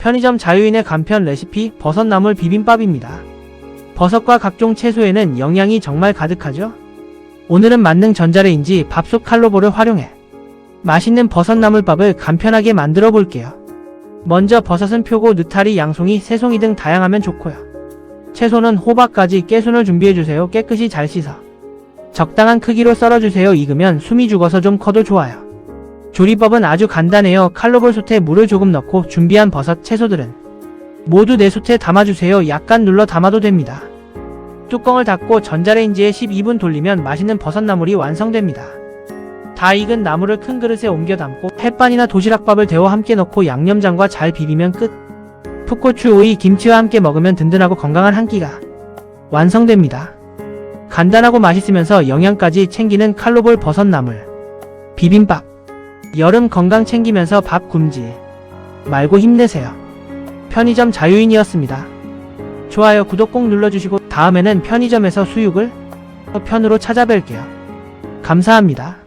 편의점 자유인의 간편 레시피 버섯나물 비빔밥입니다. 버섯과 각종 채소에는 영양이 정말 가득하죠? 오늘은 만능 전자레인지 밥솥 칼로보를 활용해 맛있는 버섯나물밥을 간편하게 만들어 볼게요. 먼저 버섯은 표고, 느타리, 양송이, 새송이 등 다양하면 좋고요. 채소는 호박까지 깨순을 준비해주세요. 깨끗이 잘 씻어. 적당한 크기로 썰어주세요. 익으면 숨이 죽어서 좀 커도 좋아요. 조리법은 아주 간단해요. 칼로볼 솥에 물을 조금 넣고 준비한 버섯, 채소들은 모두 내 솥에 담아주세요. 약간 눌러 담아도 됩니다. 뚜껑을 닫고 전자레인지에 12분 돌리면 맛있는 버섯 나물이 완성됩니다. 다 익은 나물을 큰 그릇에 옮겨 담고 햇반이나 도시락밥을 데워 함께 넣고 양념장과 잘 비비면 끝. 풋고추, 오이, 김치와 함께 먹으면 든든하고 건강한 한 끼가 완성됩니다. 간단하고 맛있으면서 영양까지 챙기는 칼로볼 버섯 나물 비빔밥 여름 건강 챙기면서 밥 굶지 말고 힘내세요. 편의점 자유인이었습니다. 좋아요, 구독 꼭 눌러주시고 다음에는 편의점에서 수육을 편으로 찾아뵐게요. 감사합니다.